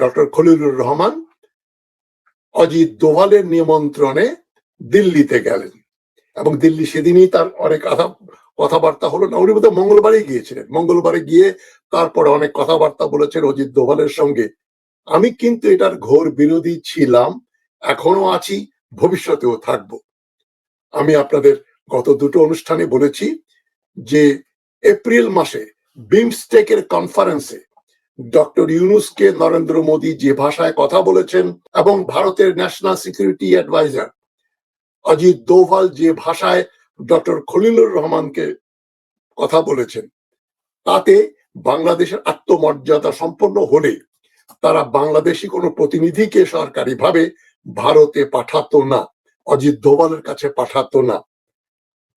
Doctor Khalilur Rahman Ajit দোভালের নিমন্ত্রণে দিল্লিতে গেলেন। এবং দিল্লি সেদিনই তার অনেক কথা, কথাবার্তা হলো। না, উনি বোধহয় মঙ্গলবারই গিয়েছিলেন। মঙ্গলবারে গিয়ে তারপরে অনেক কথাবার্তা বলেছেন অজিত দোভালের সঙ্গে। আমি কিন্তু এটার ঘোর বিরোধী ছিলাম এখনও আছি, ভবিষ্যতেও থাকব। আমি আপনাদের গত দুটো অনুষ্ঠানে বলেছি যে এপ্রিল মাসে বিমস্টেকের কনফারেন্সে ডক্টর ইউনুসকে নরেন্দ্র মোদী যে ভাষায় কথা বলেছেন এবং ভারতের national security adviser Ajit Doval যে ভাষায় ডক্টর খলিলুর রহমানকে কথা বলেছেন, তাতে বাংলাদেশের আত্মমর্যাদা সম্পন্ন হলে তারা বাংলাদেশি কোনো প্রতিনিধিকে সরকারিভাবে ভারতে পাঠাতো না, অজিত দোভালের কাছে পাঠাতো না।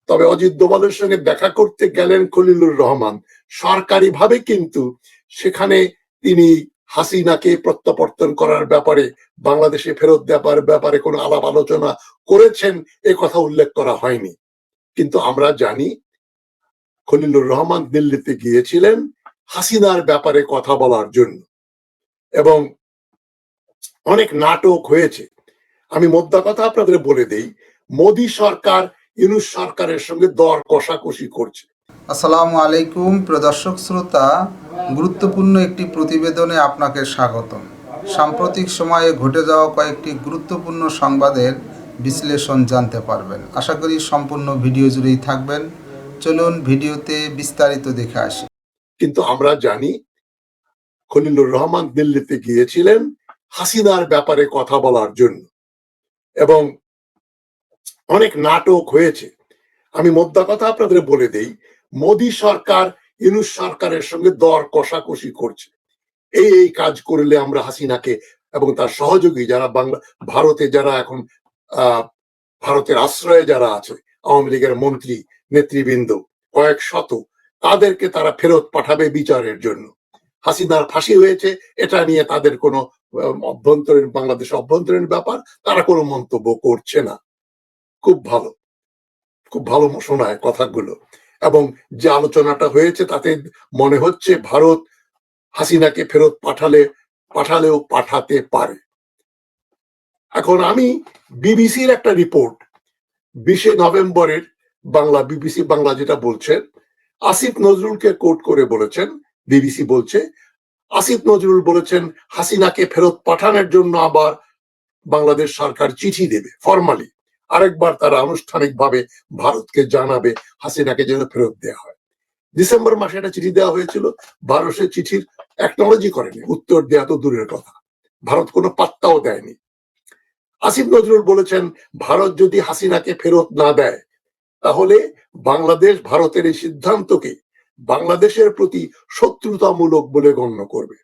তবে অজিত দোভালের সঙ্গে দেখা করতে গেলেন খলিলুর রহমান। সরকারিভাবে কিন্তু সেখানে তিনি হাসিনাকে প্রত্যাবর্তন করার ব্যাপারে, বাংলাদেশে ফেরত দেওয়ার ব্যাপারে কোনো আলাপ আলোচনা করেছেন, এ কথা উল্লেখ করা হয়নি। কিন্তু আমরা জানি, খলিলুর রহমান দিল্লিতে গিয়েছিলেন হাসিনার ব্যাপারে কথা বলার জন্য। এবং অনেক নাটক হয়েছে। আমি মোদ্দা কথা আপনাদের বলে দেই, মোদী সরকার ইউনুস সরকারের সঙ্গে দর কষাকষি করছে। আসসালামু আলাইকুম প্রদর্শক শ্রোতা। গুরুত্বপূর্ণ একটি প্রতিবেদনে আপনাকে স্বাগত সাম্প্রতিক সময়ে ঘটে যাওয়া কয়েকটি গুরুত্বপূর্ণ সংবাদের বিশ্লেষণ জানতে পারবেন। আশা করি সম্পূর্ণ ভিডিও জুড়েই থাকবেন। চলুন ভিডিওতে বিস্তারিত দেখে আসি। কিন্তু আমরা জানি, খলিলুর রহমান দিল্লিতে গিয়েছিলেন হাসিনার ব্যাপারে কথা বলার জন্য। এবং অনেক নাটক হয়েছে। আমি মোদ্দা কথা আপনাদের বলে দেই, মোদী সরকার ইউনুস সরকারের সঙ্গে দর কষাকষি করছে। এই এই কাজ করলে আমরা হাসিনাকে এবং তার সহযোগী যারা বাংলা, ভারতে যারা এখন ভারতের আশ্রয়ে যারা আছে, আওয়ামী লীগের মন্ত্রী, নেতৃবৃন্দ, কয়েক শত, তাদেরকে তারা ফেরত পাঠাবে বিচারের জন্য। হাসিনার ফাঁসি হয়েছে, এটা নিয়ে তাদের কোনো অভ্যন্তরীণ, বাংলাদেশ অভ্যন্তরীণ ব্যাপার, তারা কোনো মন্তব্য করছে না। খুব ভালো। খুব ভালো শোনায় কথাগুলো। এবং যে আলোচনাটা হয়েছে তাতে মনে হচ্ছে ভারত হাসিনাকে ফেরত পাঠালে, পাঠালেও পাঠাতে পারে। এখন আমি বিবিসির একটা রিপোর্ট বিশে নভেম্বরের বাংলা, বিবিসি বাংলা যেটা বলছেন আসিফ নজরুলকে কোট করে বলেছেন, বিবিসি বলছে, আসিফ নজরুল বলেছেন, হাসিনাকে ফেরত পাঠানোর জন্য আবার বাংলাদেশ সরকার চিঠি দেবে ফরমালি আরেকবার তারা আনুষ্ঠানিকভাবে ভারতকে জানাবে, হাসিনাকে যেন ফেরত দেওয়া হয়। ডিসেম্বর মাসে একটা চিঠি দেওয়া হয়েছিল ভারত চিঠির একনোলজি করেনি, উত্তর দেওয়া তো দূরের কথা। ভারত কোনো পাত্তাও দেয়নি। আসিফ নজরুল বলেছেন, ভারত যদি হাসিনাকে ফেরত না দেয়, তাহলে বাংলাদেশ ভারতের এই সিদ্ধান্তকে বাংলাদেশের প্রতি শত্রুতামূলক বলে গণ্য করবে।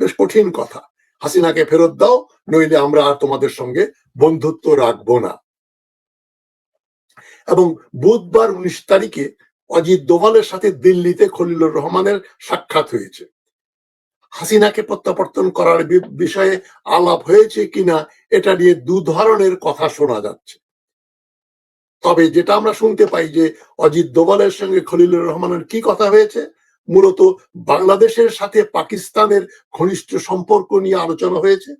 বেশ কঠিন কথা। হাসিনাকে ফেরত দাও, নইলে আমরা আর তোমাদের সঙ্গে বন্ধুত্ব রাখব না। এবং বুধবার উনিশ তারিখে অজিত দোভালের সাথে দিল্লিতে খলিলুর রহমানের সাক্ষাৎ হয়েছে। হাসিনাকে প্রত্যাবর্তন করার বিষয়ে আলাপ হয়েছে কিনা এটা নিয়ে দু ধরনের কথা শোনা যাচ্ছে। তবে যেটা আমরা শুনতে পাই যে অজিত দোভালের সঙ্গে খলিলুর রহমানের কি কথা হয়েছে, মূলত বাংলাদেশের সাথে পাকিস্তানের ঘনিষ্ঠ সম্পর্ক নিয়ে আলোচনা হয়েছে,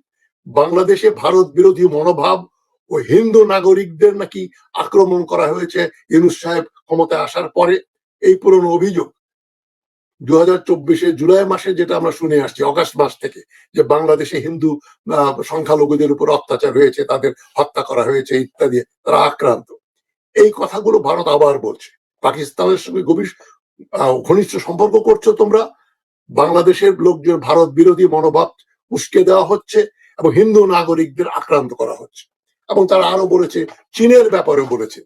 বাংলাদেশে ভারত বিরোধী মনোভাব ও হিন্দু নাগরিকদের নাকি আক্রমণ করা হয়েছে ইউনুস সাহেব ক্ষমতায় আসার পরে, এই পুরনো অভিযোগ। দু হাজার চব্বিশে জুলাই মাসে যেটা আমরা শুনে আসছি, অগাস্ট মাস থেকে, যে বাংলাদেশে হিন্দু সংখ্যালঘুদের উপর অত্যাচার হয়েছে, তাদের হত্যা করা হয়েছে ইত্যাদি, তারা আক্রান্ত। এই কথাগুলো ভারত আবার বলছে। পাকিস্তানের সঙ্গে গভীর ঘনিষ্ঠ সম্পর্ক করছ তোমরা? বাংলাদেশের লোকজন ভারত বিরোধী মনোভাব উস্কে দেওয়া হচ্ছে এবং হিন্দু নাগরিকদের আক্রান্ত করা হচ্ছে। এবং তারা আরও বলেছে, চীনের ব্যাপারে বলেছে।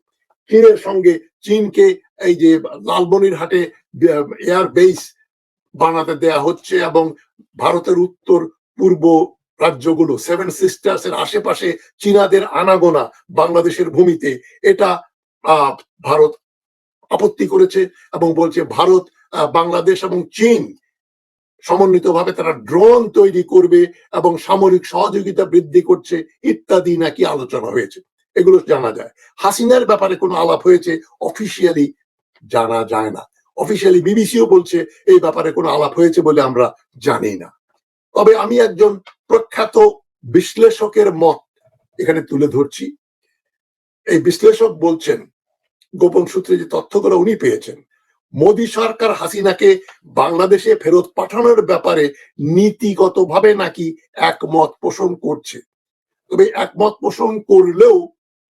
চীনের সঙ্গে চীনকে এই যে লালমনিরহাটে এয়ার বেস বানাতে দেয়া হচ্ছে এবং ভারতের উত্তর, পূর্ব রাজ্যগুলো সেভেন সিস্টার্স এর আশেপাশে চীনাদের আনাগোনা বাংলাদেশের ভূমিতে, এটা ভারত আপত্তি করেছে এবং বলছে ভারত বাংলাদেশ এবং চীন সমন্বিতভাবে তারা ড্রোন তৈরি করবে এবং সামরিক সহযোগিতা বৃদ্ধি করছে ইত্যাদি নাকি আলোচনা হয়েছে। এগুলো জানা যায়। হাসিনার ব্যাপারে কোনো আলাপ হয়েছে? অফিসিয়ালি জানা যায় না। অফিসিয়ালি বিবিসিও বলছে এই ব্যাপারে কোনো আলাপ হয়েছে বলে আমরা জানি না। তবে আমি একজন প্রখ্যাত বিশ্লেষকের মত এখানে তুলে ধরছি। এই বিশ্লেষক বলছেন, গোপন সূত্রে যে তথ্যগুলো উনি পেয়েছেন মোদী সরকার হাসিনাকে বাংলাদেশে ফেরত পাঠানোর ব্যাপারে নীতিগতভাবে নাকি একমত পোষণ করছে। তবে একমত পোষণ করলেও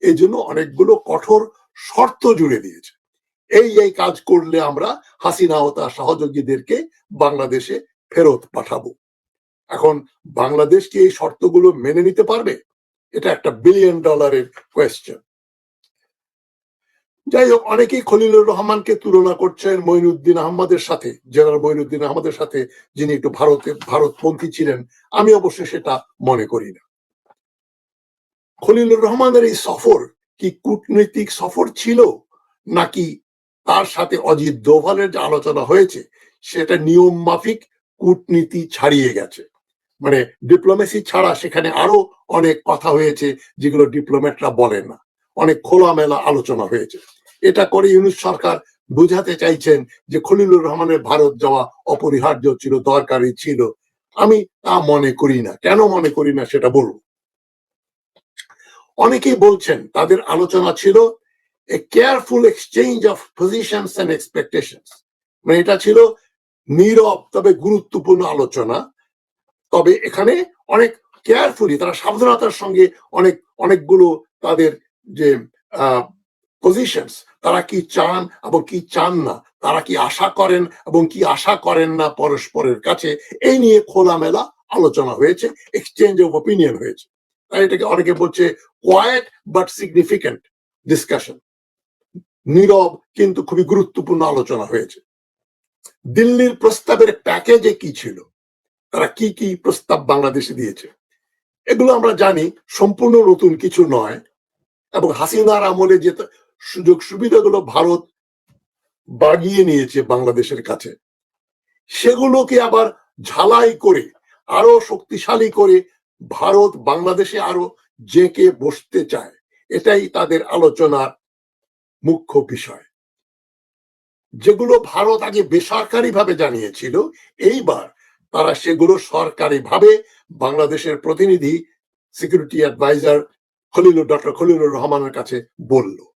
এই জন্য অনেকগুলো কঠোর শর্ত জুড়ে দিয়েছে। এই এই কাজ করলে আমরা হাসিনা ও তার সহযোগীদেরকে বাংলাদেশে ফেরত পাঠাবো। এখন বাংলাদেশ কি এই শর্তগুলো মেনে নিতে পারবে? এটা একটা বিলিয়ন ডলারের কোয়েশ্চেন যাই হোক, অনেকেই খলিলুর রহমানকে তুলনা করছেন মঈনুদ্দিন আহমদের সাথে, জেনারেল মঈনুদ্দিন আহমদের সাথে, যিনি একটু ভারতে, ভারতপন্থী ছিলেন। আমি অবশ্য সেটা মনে করি না। খলিলুর রহমানের এই সফর কি কূটনৈতিক সফর ছিল, নাকি তার সাথে অজিত দোভালের যে আলোচনা হয়েছে, সেটা নিয়ম মাফিক কূটনীতি ছাড়িয়ে গেছে? মানে ডিপ্লোমেসি ছাড়া সেখানে আরও অনেক কথা হয়েছে, যেগুলো ডিপ্লোম্যাটরা বলেন না। অনেক খোলামেলা আলোচনা হয়েছে। এটা করে ইউনুস সরকার বুঝাতে চাইছেন যে খলিলুর রহমানের ভারত যাওয়া অপরিহার্য ছিল, দরকারি ছিল। আমি তা মনে করি না। কেন মনে করি না সেটা বলব। অনেকেই বলছেন, তাদের আলোচনা ছিল a careful exchange of positions and expectations মানে এটা ছিল নীরব তবে গুরুত্বপূর্ণ আলোচনা। তবে এখানে অনেক কেয়ারফুলি তারা সাবধানতার সঙ্গে অনেক, অনেকগুলো তাদের যে পজিশনস তারা কি চান এবং কি চান না? তারা কি আশা করেন এবং কি আশা করেন না পরস্পরের কাছে? এই নিয়ে খোলামেলা আলোচনা হয়েছে এক্সচেঞ্জ অফ ওপিনিয়ন হয়েছে। তাই এটাকে অনেকে বলছে কোয়াইট বাট সিগনিফিক্যান্ট ডিসকাশন নীরব কিন্তু খুবই গুরুত্বপূর্ণ আলোচনা হয়েছে। দিল্লির প্রস্তাবের প্যাকেজে কি ছিল? তারা কি কি প্রস্তাব বাংলাদেশে দিয়েছে? এগুলো আমরা জানি, সম্পূর্ণ নতুন কিছু নয়। এবং হাসিনার আমলে যে সুযোগ সুবিধাগুলো ভারত বাগিয়ে নিয়েছে বাংলাদেশের কাছে। সেগুলোকে আবার ঝালাই করে, আরও শক্তিশালী করে ভারত বাংলাদেশে আরও জেঁকে বসতে চায়। এটাই তাদের আলোচনার মুখ্য বিষয়। যেগুলো ভারত আগে বেসরকারি ভাবে জানিয়েছিল, এইবার তারা সেগুলো সরকারি ভাবে বাংলাদেশের প্রতিনিধি security adviser Khalilur, doctor Khalilur রহমানের কাছে বলল।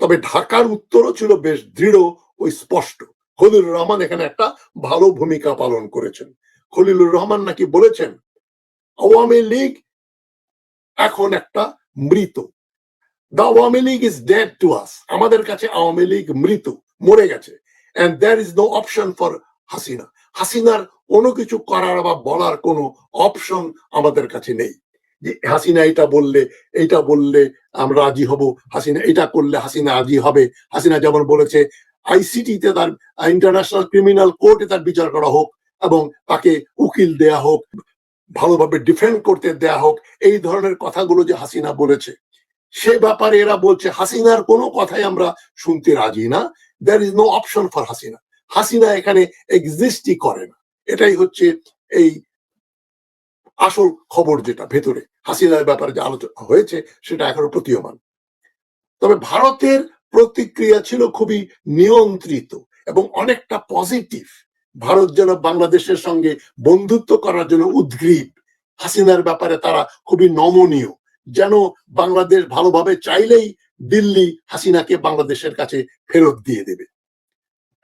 তবে ঢাকার উত্তরও ছিল বেশ দৃঢ় ও স্পষ্ট। খলিলুর রহমান এখানে একটা ভালো ভূমিকা পালন করেছেন। খলিলুর রহমান নাকি বলেছেন, আওয়ামী লীগ এখন একটা মৃত। The Awami league is dead to us আমাদের কাছে আওয়ামী লীগ মৃত, মরে গেছে। And there is no option for Hasina. হাসিনার কোনো কিছু করার বা বলার কোনো অপশন আমাদের কাছে নেই। হাসিনা এটা বললে, এইটা বললে আমরা রাজি হব। হাসিনা এটা করলে হাসিনা রাজি হবে। হাসিনা যেমন বলেছে আইসিটিতে তার ইন্টারন্যাশনাল ক্রিমিনাল কোর্টে তার বিচার করা হোক এবং তাকে উকিল দেয়া হোক, ভালোভাবে ডিফেন্ড করতে দেয়া হোক, এই ধরনের কথাগুলো যে হাসিনা বলেছে, সে ব্যাপারে এরা বলছে, হাসিনার কোনো কথাই আমরা শুনতে রাজি না। There is no option for Hasina. Hasina এখানে এক্সিস্টই করে না। এটাই হচ্ছে এই আসল খবর যেটা, ভেতরে হাসিনার ব্যাপারে যে আলোচনা হয়েছে, সেটা এখনও প্রতীয়মান। তবে ভারতের প্রতিক্রিয়া ছিল খুবই নিয়ন্ত্রিত এবং অনেকটা পজিটিভ। ভারত যেন বাংলাদেশের সঙ্গে বন্ধুত্ব করার জন্য উদ্গ্রীব, হাসিনার ব্যাপারে তারা খুবই নমনীয়। যেন বাংলাদেশ ভালোভাবে চাইলেই দিল্লি হাসিনাকে বাংলাদেশের কাছে ফেরত দিয়ে দেবে।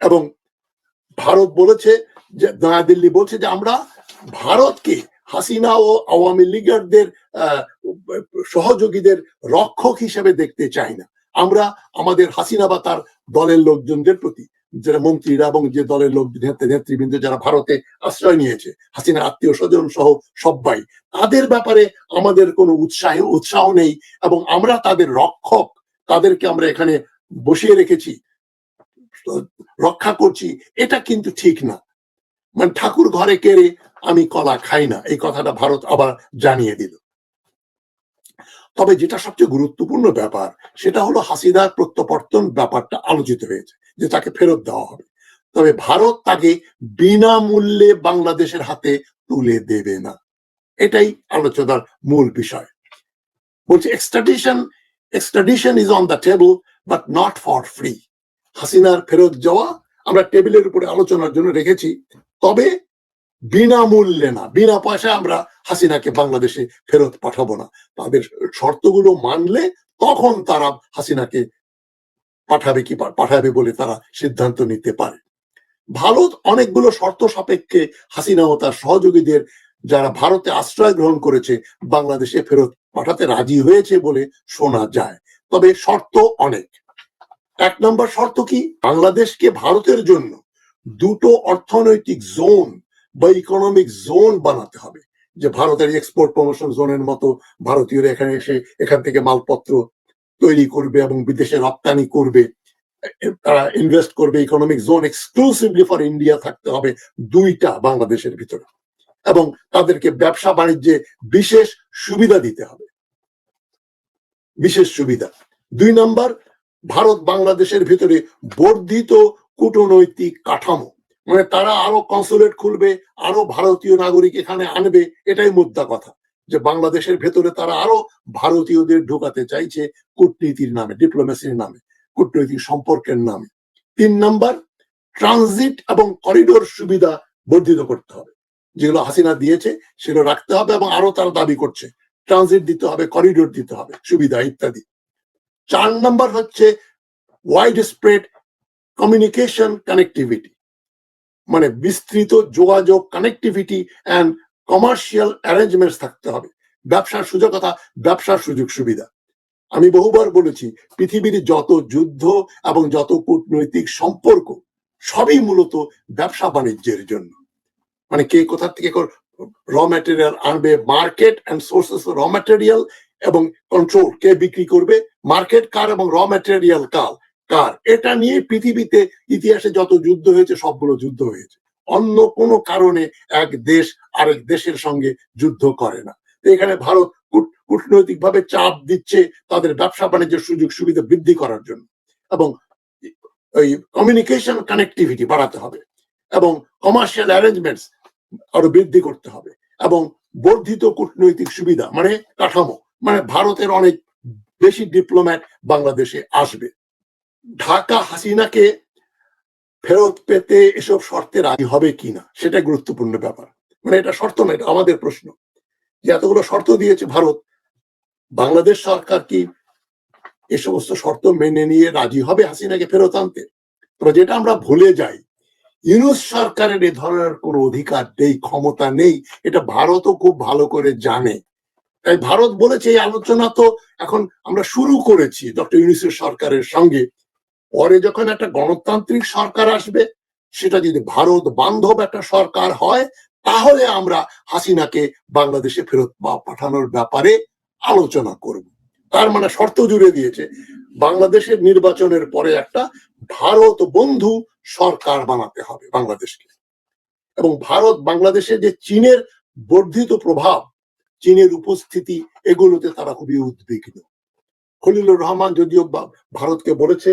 এবং ভারত বলেছে যে নয়াদিল্লি বলছে যে, আমরা ভারতকে হাসিনা ও আওয়ামী লীগারদের সহযোগীদের রক্ষক হিসেবে দেখতে চাই না। আমরা আমাদের হাসিনা বা তার দলের লোকজনদের প্রতি, যারা মন্ত্রীরা এবং যে দলের লোক নেতৃবৃন্দ যারা ভারতে আশ্রয় নিয়েছে হাসিনা আত্মীয় স্বজন সহ সবাই তাদের ব্যাপারে আমাদের কোনো উৎসাহ উৎসাহ নেই এবং আমরা তাদের রক্ষক, তাদেরকে আমরা এখানে বসিয়ে রেখেছি, রক্ষা করছি, এটা কিন্তু ঠিক না। মানে ঠাকুর ঘরে কেড়ে আমি কলা খাই না। এই কথাটা ভারত আবার জানিয়ে দিল। তবে যেটা সবচেয়ে গুরুত্বপূর্ণ ব্যাপার, সেটা হলো হাসিনার প্রত্যাবর্তন ব্যাপারটা আলোচিত হয়েছে, যে তাকে ফেরত দেওয়া হবে। তবে ভারত তাকে বিনামূল্যে বাংলাদেশের হাতে তুলে দেবে না। এটাই আলোচনার মূল বিষয়। বলছে extradition extradition is on the table but not for free হাসিনার ফেরত যাওয়া আমরা টেবিলের উপরে আলোচনার জন্য রেখেছি। তবে বিনামূল্যে না, বিনা পয়সায় আমরা হাসিনাকে বাংলাদেশে ফেরত পাঠাবো না। তাদের শর্তগুলো মানলে তখন তারা হাসিনাকে পাঠাবে কি, পাঠাবে বলে তারা সিদ্ধান্ত নিতে পারে। ভারত অনেকগুলো শর্ত সাপেক্ষে হাসিনা ও তার সহযোগীদের যারা ভারতে আশ্রয় গ্রহণ করেছে, বাংলাদেশে ফেরত পাঠাতে রাজি হয়েছে বলে শোনা যায়। তবে শর্ত অনেক। এক নম্বর শর্ত কি? বাংলাদেশকে ভারতের জন্য দুটো অর্থনৈতিক জোন বা ইকোনমিক জোন বানাতে হবে। যে ভারতের এক্সপোর্ট প্রমোশন জোনের মতো ভারতীয়রা এখানে এসে এখান থেকে মালপত্র তৈরি করবে এবং বিদেশে রপ্তানি করবে। তারা ইনভেস্ট করবে economic zone exclusively for India থাকতে হবে দুইটা বাংলাদেশের ভিতরে। এবং তাদেরকে ব্যবসা বাণিজ্যে বিশেষ সুবিধা দিতে হবে। বিশেষ সুবিধা। দুই নাম্বার ভারত বাংলাদেশের ভিতরে বর্ধিত কূটনৈতিক কাঠামো। মানে তারা আরও কনসুলেট খুলবে, আরও ভারতীয় নাগরিক এখানে আনবে, এটাই মুদ্রা কথা। যে বাংলাদেশের ভেতরে তারা আরও ভারতীয়দের ঢোকাতে চাইছে কূটনীতির নামে ডিপ্লোমেসির নামে, কূটনৈতিক সম্পর্কের নামে। তিন নাম্বার ট্রানজিট এবং করিডোর সুবিধা বর্ধিত করতে হবে। যেগুলো হাসিনা দিয়েছে, সেগুলো রাখতে হবে এবং আরও তারা দাবি করছে। ট্রানজিট দিতে হবে করিডোর দিতে হবে, সুবিধা ইত্যাদি। চার নম্বর হচ্ছে ওয়াইড স্প্রেড কমিউনিকেশন কানেক্টিভিটি মানে বিস্তৃত যোগাযোগ কানেক্টিভিটি অ্যান্ড কমার্শিয়াল অ্যারেঞ্জমেন্টস থাকতে হবে। ব্যবসার সুযোগতা ব্যবসার সুযোগ সুবিধা। আমি বহুবার বলেছি, পৃথিবীর যত যুদ্ধ এবং যত কূটনৈতিক সম্পর্ক, সবই মূলত ব্যবসা বাণিজ্যের জন্য। মানে কে কোথা থেকে র ম্যাটেরিয়াল আনবে market and sources raw material এবং কন্ট্রোল কে বিক্রি করবে মার্কেট কার এবং র ম্যাটেরিয়াল কার কার এটা নিয়ে পৃথিবীতে ইতিহাসে যত যুদ্ধ হয়েছে, সবগুলো যুদ্ধ হয়েছে। অন্য কোনো কারণে এক দেশ আরেক দেশের সঙ্গে যুদ্ধ করে না। এখানে ভারত কূটনৈতিক ভাবে চাপ দিচ্ছে তাদের ব্যবসা বাণিজ্যের সুযোগ সুবিধা বৃদ্ধি করার জন্য। এবং ওই কমিউনিকেশন কানেক্টিভিটি বাড়াতে হবে। এবং কমার্শিয়াল অ্যারেঞ্জমেন্টস আরও বৃদ্ধি করতে হবে। এবং বর্ধিত কূটনৈতিক সুবিধা মানে কাঠামো মানে ভারতের অনেক বেশি ডিপ্লোম্যাট বাংলাদেশে আসবে। ঢাকা হাসিনাকে ফেরত পেতে এসব শর্তে রাজি হবে কিনা সেটা গুরুত্বপূর্ণ ব্যাপার। মানে এটা শর্ত না এটা আমাদের প্রশ্ন। যে এতগুলো শর্ত দিয়েছে ভারত, বাংলাদেশ সরকার কি এ সমস্ত শর্ত মেনে নিয়ে রাজি হবে হাসিনাকে ফেরত আনতে? তবে যেটা আমরা ভুলে যাই, ইউনুস সরকারের এ ধরনের কোনো অধিকার নেই, ক্ষমতা নেই, এটা ভারতও খুব ভালো করে জানে। তাই ভারত বলেছে এই আলোচনা তো এখন আমরা শুরু করেছি ডক্টর ইউনুসের সরকারের সঙ্গে। পরে যখন একটা গণতান্ত্রিক সরকার আসবে, সেটা যদি ভারত বান্ধব একটা সরকার হয়, তাহলে আমরা হাসিনাকে বাংলাদেশে ফেরত পাঠানোর ব্যাপারে আলোচনা করব। তার মানে শর্ত জুড়ে দিয়েছে, বাংলাদেশের নির্বাচনের পরে একটা ভারত বন্ধু সরকার বানাতে হবে বাংলাদেশকে। এবং ভারত বাংলাদেশে যে চীনের বর্ধিত প্রভাব চীনের উপস্থিতি এগুলোতে তারা খুবই উদ্বিগ্ন। খলিলুর রহমান যদিও ভারতকে বলেছে,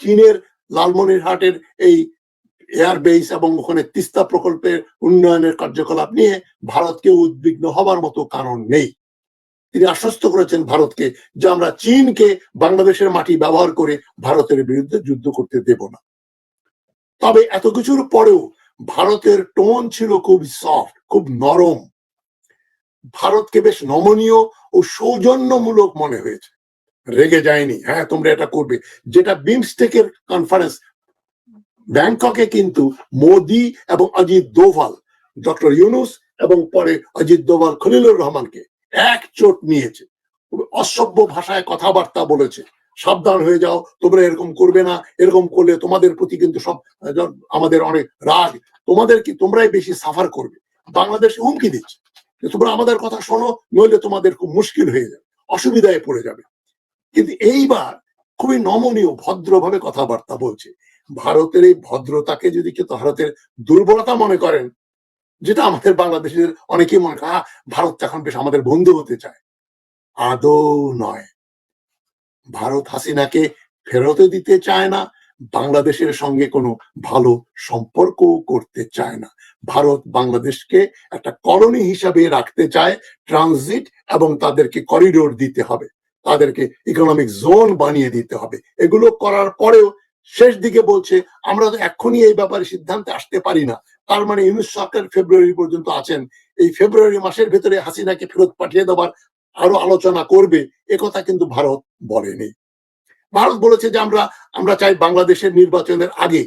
চীনের লালমনিরহাটের এই এয়ারবেস এবং ওখানে তিস্তা প্রকল্পের উন্নয়নের কার্যকলাপ নিয়ে ভারতকে উদ্বিগ্ন হবার মতো কারণ নেই। তিনি আশ্বস্ত করেছেন ভারতকে যে আমরা চীনকে বাংলাদেশের মাটি ব্যবহার করে ভারতের বিরুদ্ধে যুদ্ধ করতে দেব না। তবে এত কিছুর পরেও ভারতের টোন ছিল খুব সফট, খুব নরম। ভারতকে বেশ নমনীয় ও সৌজন্যমূলক মনে হয়েছে। রেগে যায়নি। হ্যাঁ তোমরা এটা করবে। যেটা বিমস্টেকের কনফারেন্স ব্যাংককে কিন্তু মোদি এবং অজিত দোভাল, ডক্টর ইউনুস এবং পরে অজিত দোভাল, খলিলুর রহমানকে এক চোট নিয়েছে অসভ্য ভাষায় কথাবার্তা বলেছে। সাবধান হয়ে যাও, তোমরা এরকম করবে না। এরকম করলে তোমাদের প্রতি কিন্তু সব, আমাদের অনেক রাগ। তোমাদের কি তোমরাই বেশি সাফার করবে? বাংলাদেশে হুমকি দিচ্ছে। তোমরা আমাদের কথা শোনো, নইলে তোমাদের খুব মুশকিল হয়ে যাবে, অসুবিধায় পড়ে যাবে। কিন্তু এইবার খুবই নমনীয়, ভদ্রভাবে কথাবার্তা বলছে। ভারতের এই ভদ্রতাকে যদি কেউ ভারতের দুর্বলতা মনে করেন, যেটা আমাদের বাংলাদেশের অনেকেই মনে করে ভারত এখন বেশ আমাদের বন্ধু হতে চায়। আদৌ নয়। ভারত হাসিনাকে ফেরতে দিতে চায় না বাংলাদেশের সঙ্গে কোনো ভালো সম্পর্ক করতে চায় না। ভারত বাংলাদেশকে একটা কলোনি হিসাবে রাখতে চায় ট্রানজিট এবং তাদেরকে করিডোর দিতে হবে। তাদেরকে ইকোনমিক জোন বানিয়ে দিতে হবে। এগুলো করার পরেও শেষ দিকে বলছে, আমরা তো এখনই এই ব্যাপারে সিদ্ধান্তে আসতে পারি না। তার মানে ইউনুস সরকার ফেব্রুয়ারি পর্যন্ত আছেন। এই ফেব্রুয়ারি মাসের ভেতরে হাসিনাকে ফেরত পাঠিয়ে দেওয়ার আরও আলোচনা করবে একথা কিন্তু ভারত বলেনি। ভারত বলেছে যে আমরা আমরা চাই বাংলাদেশের নির্বাচনের আগে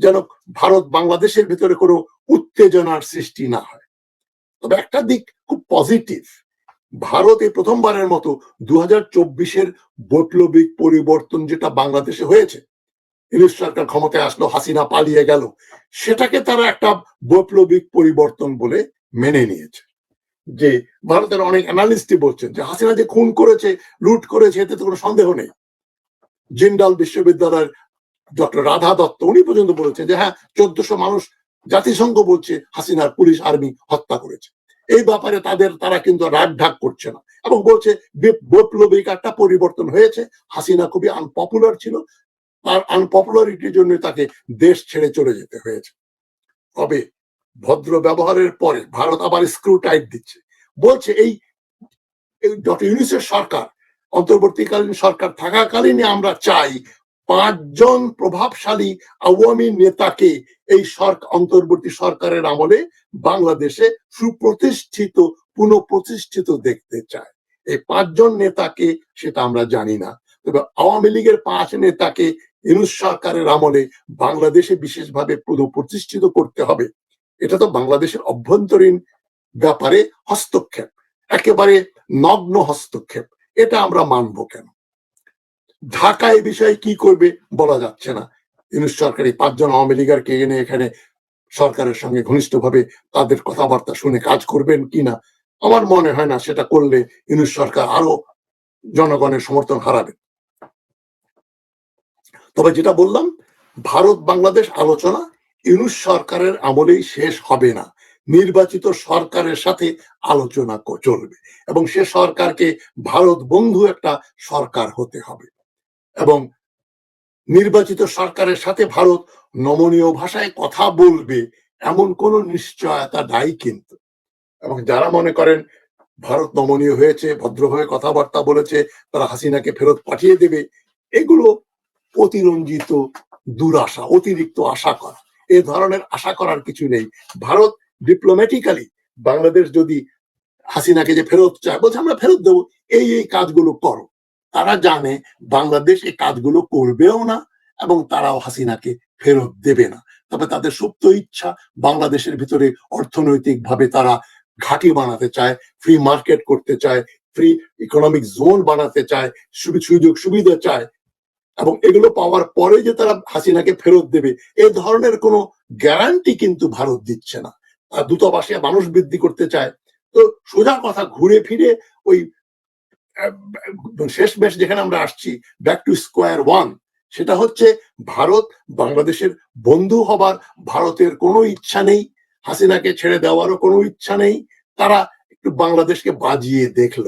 যেন ভারত বাংলাদেশের ভিতরে কোনো উত্তেজনার সৃষ্টি না হয়। তবে একটা দিক খুব পজিটিভ ভারতে প্রথমবারের মতো দু হাজার চব্বিশের বৈপ্লবিক পরিবর্তন যেটা বাংলাদেশে হয়েছে, ইলিশ সরকার ক্ষমতায় আসলো, হাসিনা পালিয়ে গেল, সেটাকে তারা একটা বৈপ্লবিক পরিবর্তন বলে মেনে নিয়েছে। যে ভারতের অনেক অ্যানালিস্টই বলছেন যে হাসিনা যে খুন করেছে, লুট করেছে, এতে তো কোনো সন্দেহ নেই। জিন্দাল বিশ্ববিদ্যালয়ের ডক্টর রাধা দত্ত, উনি পর্যন্ত বলেছেন যে হ্যাঁ চোদ্দশো মানুষ জাতিসংঘ বলছে হাসিনার পুলিশ আর্মি হত্যা করেছে। এই ব্যাপারে তাদের, তারা কিন্তু রাগ ঢাক করছে না এবং বলছে বৈপ্লবিক একটা পরিবর্তন হয়েছে। হাসিনা খুবই আনপপুলার ছিল। তার আনপপুলারিটির জন্য তাকে দেশ ছেড়ে চলে যেতে হয়েছে। তবে ভদ্র ব্যবহারের পরে ভারত আবার স্ক্রু টাইট দিচ্ছে। বলছে এই ডক্টর ইউনিসের সরকার অন্তর্বর্তীকালীন সরকার থাকাকালীনই আমরা চাই পাঁচজন প্রভাবশালী আওয়ামী নেতাকে এই সরকার অন্তর্বর্তী সরকারের আমলে বাংলাদেশে সুপ্রতিষ্ঠিত, পুনঃপ্রতিষ্ঠিত দেখতে চায়। এই পাঁচজন নেতাকে সেটা আমরা জানি না। তবে আওয়ামী লীগের পাঁচ নেতাকে ইউনুস সরকারের আমলে বাংলাদেশে বিশেষভাবে পুনঃপ্রতিষ্ঠিত করতে হবে। এটা তো বাংলাদেশের অভ্যন্তরীণ ব্যাপারে হস্তক্ষেপ। একেবারে নগ্ন হস্তক্ষেপ। এটা আমরা মানবো কেন? ঢাকা এই বিষয়ে কি করবে বলা যাচ্ছে না। ইউনুস সরকারি পাঁচজন আওয়ামী লীগারকে এনে এখানে সরকারের সঙ্গে ঘনিষ্ঠভাবে তাদের কথাবার্তা শুনে কাজ করবেন কিনা আমার মনে হয় না সেটা করলে ইউনুস সরকার আরও জনগণের সমর্থন হারাবে। তবে যেটা বললাম ভারত বাংলাদেশ আলোচনা ইউনুস সরকারের আমলেই শেষ হবে না। নির্বাচিত সরকারের সাথে আলোচনা চলবে এবং সে সরকারকে ভারত বন্ধু একটা সরকার হতে হবে এবং নির্বাচিত সরকারের সাথে ভারত নমনীয় ভাষায় কথা বলবে এমন কোনো নিশ্চয়তা নাই কিন্তু। এবং যারা মনে করেন ভারত নমনীয় হয়েছে, ভদ্রভাবে কথাবার্তা বলেছে, তারা হাসিনাকে ফেরত পাঠিয়ে দেবে, এগুলো অতিরঞ্জিত দুরাশা, অতিরিক্ত আশা করা। এ ধরনের আশা করার কিছু নেই। ভারত ডিপ্লোম্যাটিক্যালি বাংলাদেশ যদি হাসিনাকে যে ফেরত চায়, বলছে, আমরা ফেরত দেবো, এই এই কাজগুলো করো। তারা জানে বাংলাদেশ এই কাজগুলো করবেও না এবং তারাও হাসিনাকে ফেরত দেবে না। তবে তাদের সুপ্ত ইচ্ছা বাংলাদেশের ভিতরে অর্থনৈতিক ভাবে তারা ঘাঁটি বানাতে চায় ফ্রি মার্কেট করতে চায় ফ্রি ইকোনমিক জোন বানাতে চায় সুযোগ সুবিধা চায় এবং এগুলো পাওয়ার পরে যে তারা হাসিনাকে ফেরত দেবে, এ ধরনের কোনো গ্যারান্টি কিন্তু ভারত দিচ্ছে না। দূতাবাসে মানুষ বৃদ্ধি করতে চায়। তো সোজা কথা, ঘুরে ফিরে ওই শেষ মেশ যেখানে আমরা আসছি ব্যাক টু স্কোয়ার ওয়ান সেটা হচ্ছে ভারত বাংলাদেশের বন্ধু হবার, ভারতের কোনো ইচ্ছা নেই, হাসিনাকে ছেড়ে দেওয়ারও কোনো ইচ্ছা নেই, তারা একটু বাংলাদেশকে বাজিয়ে দেখল।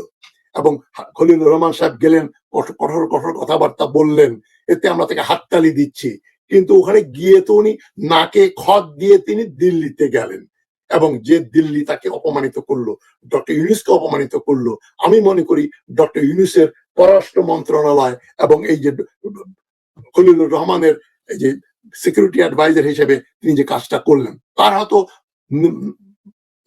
এবং খলিলুর রহমান সাহেব গেলেন কঠোর কঠোর কথাবার্তা বললেন, এতে আমরা তাকে হাততালি দিচ্ছি। কিন্তু ওখানে গিয়ে তো উনি নাকে খত দিয়ে তিনি দিল্লিতে গেলেন। এবং যে দিল্লি তাকে অপমানিত করল, ডক্টর ইউনুসকে অপমানিত করল, আমি মনে করি ডক্টর ইউনুসের পররাষ্ট্র মন্ত্রণালয় এবং এই যে খলিলুর রহমানের যে সিকিউরিটি অ্যাডভাইজার হিসেবে তিনি যে কাজটা করলেন, তার হয়তো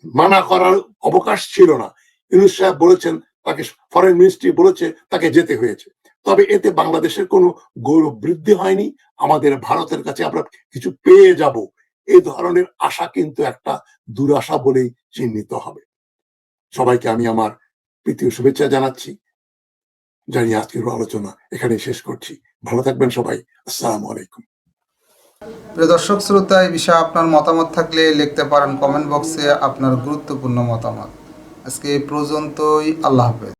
মানা করার অবকাশ ছিল না। ইউনুস সাহেব বলেছেন, তাকে ফরেন মিনিস্ট্রি বলেছে, তাকে যেতে হয়েছে। তবে এতে বাংলাদেশের কোনো গৌরব বৃদ্ধি হয়নি। আমাদের ভারতের কাছে আমরা কিছু পেয়ে যাব। এই ধরনের আশা কিন্তু একটা দুরাশা বলেই চিহ্নিত হবে। সবাইকে আমি আমার প্রীতীয় শুভেচ্ছা জানাচ্ছি। জানিয়ে আজকের আলোচনা এখানে শেষ করছি। ভালো থাকবেন সবাই। আসসালামু আলাইকুম। দর্শক, শ্রোতা, এই বিষয়ে আপনার মতামত থাকলে লিখতে পারেন কমেন্ট বক্সে আপনার গুরুত্বপূর্ণ মতামত। আজকে এই পর্যন্তই। আল্লাহ হাফেজ।